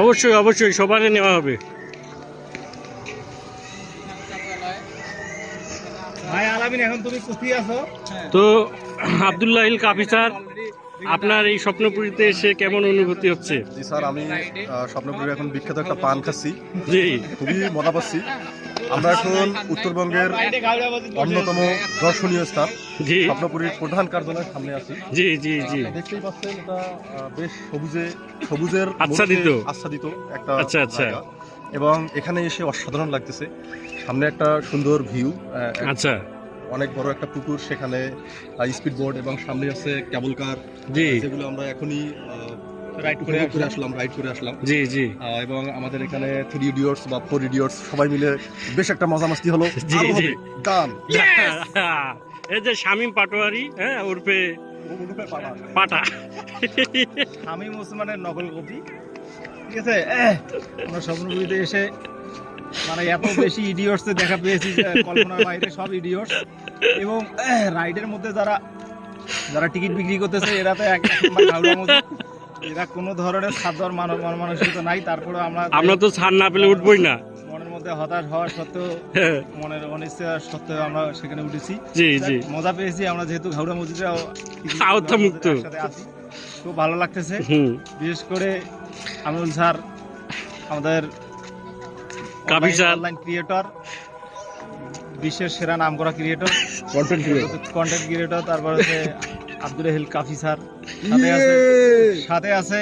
অবশ্যই অবশ্যই সবারই নেওয়া হবে। ভাই আলামিন এখন তুমি কোথায় আছো? তো আবদুল্লাহ ইল কাফি স্যার আপনার এই স্বপ্নপুরীতে এসে কেমন অনুভূতি হচ্ছে? জি স্যার আমি স্বপ্নপুরে এখন বিখ্যাত একটা পান খাচ্ছি। জি। খুবই মজা পাচ্ছি। আমরা এখন উত্তরবঙ্গের অন্যতম দর্শনীয় স্থান জি। স্বপ্নপুরীর প্রধান কার্যালয়ের সামনে আছি। জি জি জি। দেখতেই পাচ্ছেন এটা বেশ সবুজে সবুজের আচ্ছাদিত। আচ্ছাদিত একটা আচ্ছা, আচ্ছা। এবং এখানে এসে অসাধারণ লাগতেছে। সামনে একটা সুন্দর ভিউ আচ্ছা। অনেক বড় একটা পুকুর সেখানে স্পিড বোর্ড এবং সামনে আছে কেবল কার। জি। যেগুলো আমরা এখনই রাইড করে করে আসলাম। রাইড করে আসলাম। জি জি। এবং আমাদের এখানে থ্রি ইডিয়টস বা ফোর ইডিয়টস সবাই মিলে বেশ একটা মজা মাস্তি হলো। জি, জি। গান এই যে শামীম পাটোয়ারি হ্যাঁ পাটা। নকল কপি। ঠিক আছে? আমরা স্বপ্নপুরীতে এসে মানে এত বেশি ইডিয়টস দেখা পেয়েছি কল্পনার বাইরে সব ইডিয়টস এবং রাইডের মধ্যে যারা যারা টিকিট বিক্রি করতেছে এরা তো এক মতো এরা কোনো ধরনের সাধ্যর মানব মানসিকতা নাই তারপরে আমরা আমরা তো ছাড় না পেলে উঠবই না। মনের মধ্যে হতাশ হওয়া সত্ত্বেও মনের অনিশ্চয় সত্ত্বেও আমরা সেখানে উঠেছি। জি জি। মজা পেয়েছি আমরা যেহেতু ঘাউড়া মসজিদে আওতা মুক্ত। খুব ভালো লাগতেছে। বিশেষ করে আমিনুল স্যার আমাদের কাবি স্যার। অনলাইন ক্রিয়েটর বিশ্বের সেরা নাম করা ক্রিয়েটর কন্টেন্ট কন্টেন্ট ক্রিয়েটর তারপর হচ্ছে আব্দুল হিল কাফি স্যার। সাথে আছে সাথে আছে।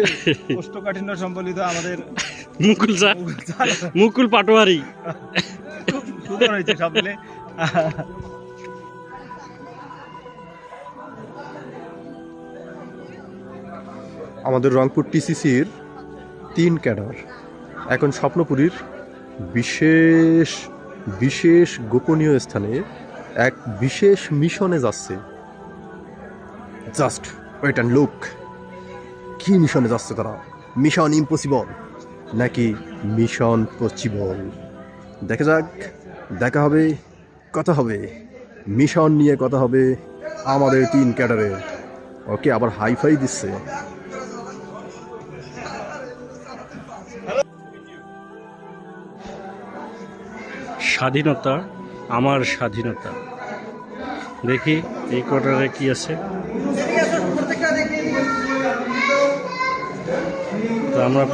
কোষ্ঠকাঠিন্য সম্বলিত আমাদের মুকুল স্যার। মুকুল পাটোয়ারি। সুন্দর হয়েছে সব মিলে। আমাদের রংপুর টিসিসির তিন ক্যাডার। এখন স্বপ্নপুরীর বিশেষ বিশেষ গোপনীয় স্থানে এক বিশেষ মিশনে যাচ্ছে। জাস্ট ওয়েট অ্যান্ড লুক কি মিশনে যাচ্ছে তারা? মিশন ইম্পসিবল নাকি মিশন পসিবল দেখা যাক। দেখা হবে, কথা হবে। মিশন নিয়ে কথা হবে আমাদের তিন ক্যাডারের ওকে আবার হাইফাই দিচ্ছে। স্বাধীনতা, আমার স্বাধীনতা। দেখি এই কোটারে কি আছে। তো আমরা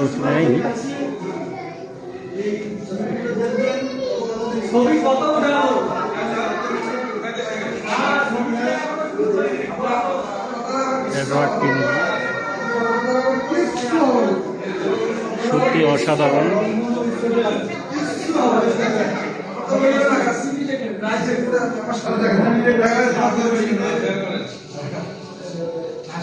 এডওয়ার্ড কিনি সত্যি অসাধারণ।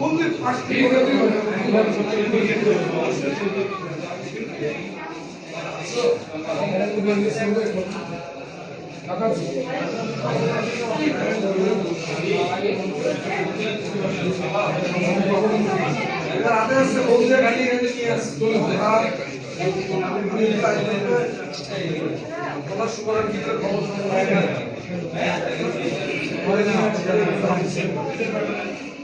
বন্ধুর পাশে রাতে আসছে বন্ধুরা গাড়ি গাড়ি নিয়ে আসছে তোমার সুপারের ভিতরে খবর না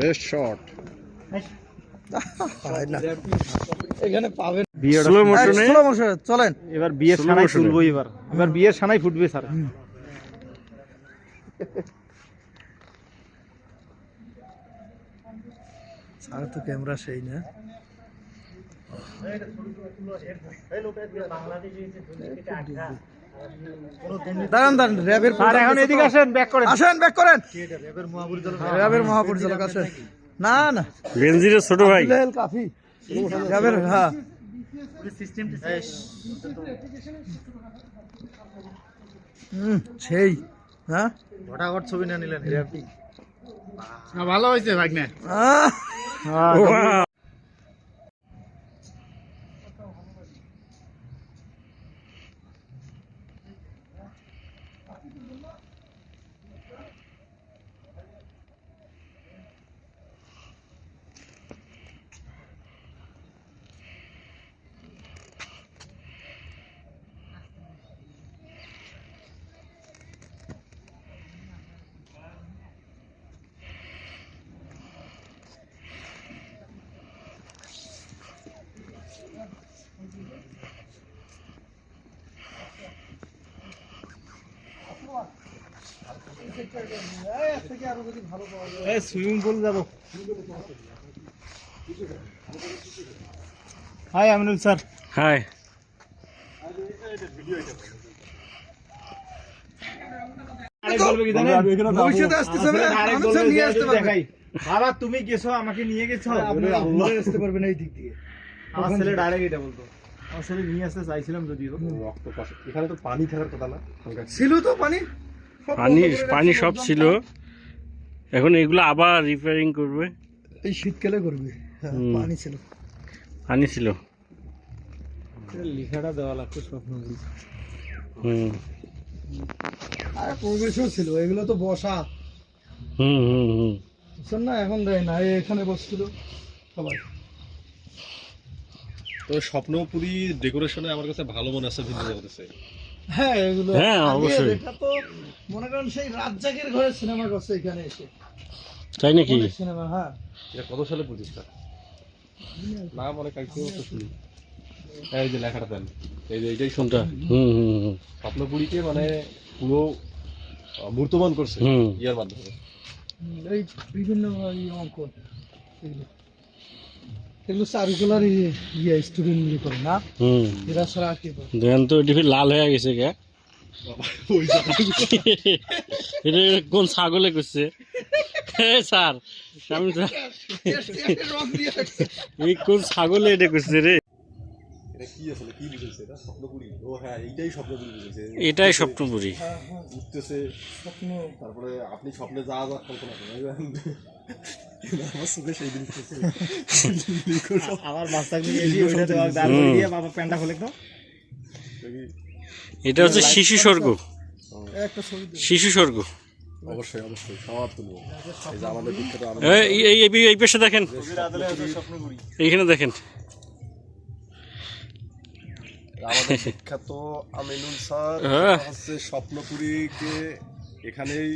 বেস্ট শট এখানে পাবেন স্লো মোশনে চলেন। এবার বিয়ের সানাই তুলবো এবার। এবার বিয়ের সানাই ফুটবে স্যার। আর তো ক্যামেরা সেই না। দাঁড়ান দাঁড়ান র্যাবের এখন এদিকে আসেন ব্যাক করেন। আসেন ব্যাক করেন। র্যাবের মহাপরিচালক? আসেন না না। ছোট ভাই। কাফি। র্যাবের হ্যাঁ। হুম সেই হ্যাঁ। ঘটাঘট ছবি না নিলেন ভালো হয়েছে ভাগ্নে। Ah, wow. সুইমিং পুল যাব। হাই আমিনুল স্যার হাই তুমি গেছো আমাকে নিয়ে গেছো? আপনি আসতে পারবেন এই দিক দিয়ে। আমার ছেলে ডাইরেক্ট এটা বলতো। আমার ছেলে নিয়ে আসতে চাইছিলাম যদিও। রক্ত এখানে তো পানি থাকার কথা না? ছিল তো পানি? সব পানি পানি সব ছিল। এখন এগুলো আবার রিপেয়ারিং করবে। এই শীতকালে করবে। হ্যাঁ পানি ছিল। পানি ছিল। লিখাটা দেওয়া লাগতো স্বপ্ন হুম। আর প্রবেশও ছিল এগুলো তো বসা। হুম হুম হুম। না এখন দেয় না এই এখানে বসছিল। সবাই। তো স্বপ্নপুরী ডেকোরেশনে আমার কাছে ভালো মনে আছে ভিন্ন জগতেছে হ্যাঁ এগুলো হ্যাঁ, অবশ্যই। এটা তো মনে করেন সেই রাজ্জাকের ঘরে সিনেমা করছে এখানে এসে। তাই নাকি? সিনেমা হ্যাঁ। এটা কত সালে প্রতিষ্ঠা তো শুনি। এই যে লেখাটা দেন। এই যে এইটাই কোনটা? শুনটা হুম হুম হুম স্বপ্নপুরীকে মানে পুরো মূর্তমান করছে ইয়ার মাধ্যমে। এই বিভিন্ন এই অঙ্কন এগুলো। এগুলো চারুকলার ইয়ে স্টুডেন্ট মিলে করে না? হুম। এরা ছাড়া আর কি দেখেন তো এটি লাল হয়ে গেছে কে এটা কোন ছাগলে করছে এ স্যার কোন ছাগলে এটা করছে রে এটা কি আসলে কি বুঝেছে এটা? স্বপ্নপুরী? ও হ্যাঁ এইটাই স্বপ্নপুরী বুঝেছে এটাই স্বপ্নপুরী। উঠতেছে। স্বপ্ন তারপরে আপনি স্বপ্নে যা যা কল্পনা করেন আমার চোখে সেই দিন আমার বাচ্চা নিয়ে এসে ওইটা দেওয়া দাঁড় দিয়ে বাবা প্যান্টটা খুলে দাও। এটা হচ্ছে শিশু স্বর্গ। একটা ছবি দে। শিশু স্বর্গ। অবশ্যই অবশ্যই তুলব এই যে আমাদের বিখ্যাত এই এই- এই এই পেশে দেখেন। এইখানে দেখেন। আমাদের বিখ্যাত আমিনুল স্যার হ্যাঁ। হচ্ছে স্বপ্নপুরীকে এখানেই